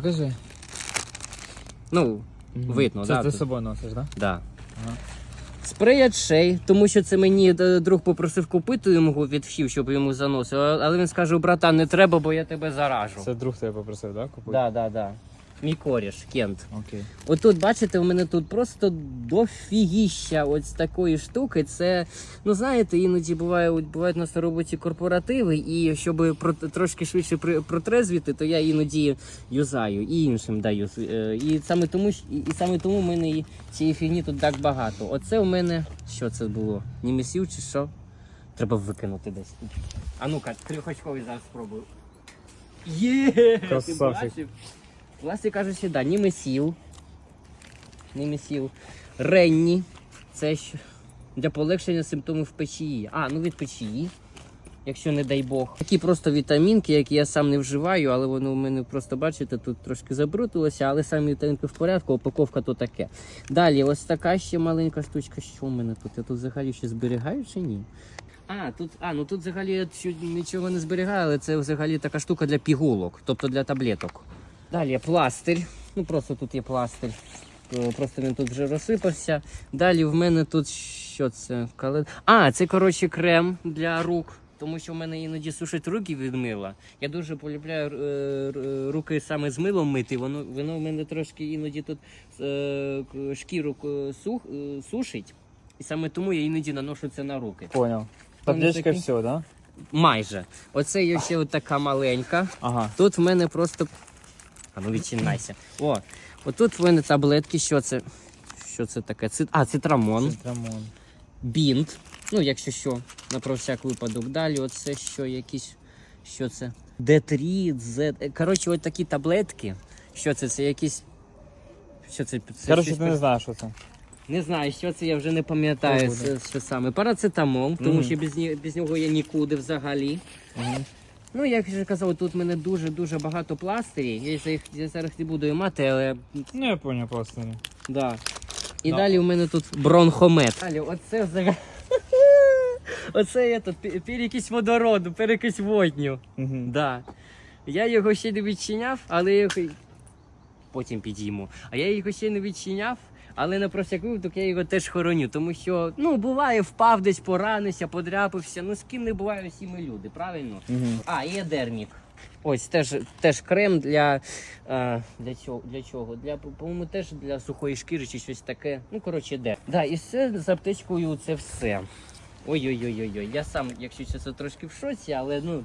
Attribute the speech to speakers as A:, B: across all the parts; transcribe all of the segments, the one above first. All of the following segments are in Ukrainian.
A: Покажи.
B: Ну, Видно,
A: Це
B: да,
A: ти з
B: тут.
A: собою носиш, так?
B: да.
A: Ага.
B: Спрей від шей, тому що це мені е, друг попросив купити йому від вхів, щоб йому заносив. А- Але він скаже, братан, не треба, бо я тебе заражу.
A: Це друг тебе попросив, так? Купити?
B: Да, да, да. Мій коріш, Кент.
A: Окей.
B: Отут, бачите, у мене тут просто дофігіща ось такої штуки. Це, ну знаєте, іноді буває, от бувають у нас на роботі корпоративи, і щоб про, трошки швидше при- протрезвіти, то я іноді юзаю і іншим даю. Е, І саме тому, і, і саме тому в мене і цієї фігні тут так багато. Оце у мене що це було? Німесів чи що? Треба викинути десь. А ну-ка, трьохочковий зараз спробую. Є! Ти бачив? Власне кажучи, да, німесів. Німесів. Ренні. Це що? Для полегшення симптомів печії. А, ну від печії. Якщо не дай Бог. Такі просто вітамінки, які я сам не вживаю, але воно у мене просто, бачите, тут трошки забрутилося, але самі вітамінки в порядку, упаковка то таке. Далі, ось така ще маленька штучка. Що в мене тут? Я тут взагалі ще зберігаю чи ні? А, тут, а, ну тут взагалі я нічого не зберігаю, але це взагалі така штука для пігулок, тобто для таблеток. Далі пластир. Ну просто тут є пластир. Е, Просто він тут вже розсипався. Далі в мене тут що це? Кале- А, це коротше крем для рук. Тому що в мене іноді сушать руки від мила. Я дуже полюбляю е, руки саме з милом мити. Воно воно в мене трошки іноді тут е, шкіру сух, е, сушить. І саме тому я іноді наношу це на руки.
A: Понял.
B: Там
A: Табличка все, да?
B: Майже. Оце є ще така маленька.
A: Ага.
B: Тут в мене просто. А ну відчинайся. О, отут в мене таблетки. Що це? Що це таке? Цит... А, цитрамон,
A: Цитрамон.
B: бінт. Ну, якщо що, на про всяк випадок. Далі, оце що якісь. Що це? D3, Z. Коротше, от такі таблетки. Що це? Це якісь. Що це? це
A: Коротше,
B: щось
A: ти не знаєш, що це.
B: не знаю, що це я вже не пам'ятаю. Що саме. Парацетамол, тому що без, ні- без нього я нікуди взагалі.
A: Угу.
B: Ну, як я вже казав, тут в мене дуже-дуже багато пластирів. Я їх я зараз не буду мати, але
A: Ну, я понял просто.
B: да. І
A: Да.
B: далі у мене тут бронхомет. Далі, оце взагалі. Оце я тут перекись водороду, перекись водню.
A: Угу.
B: Да. Я його ще не відчиняв, але я його... потім підійму. А я його ще не відчиняв, але на про всяк випадок я його теж хороню, тому що ну буває, впав десь, поранився, подряпався. Ну з ким не буває всі ми люди, правильно?
A: Угу.
B: А, і едермік. Ось теж, теж крем для, е, для, чого, для чого? Для, по-моєму, теж для сухої шкіри чи щось таке. Ну, коротше, де. Да, і все з аптечкою це все. Ой-ой-ой-ой. Я сам, якщо чесно, трошки в шоці, але ну,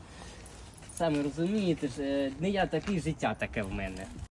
B: самі розумієте, е, не я такий, життя таке в мене.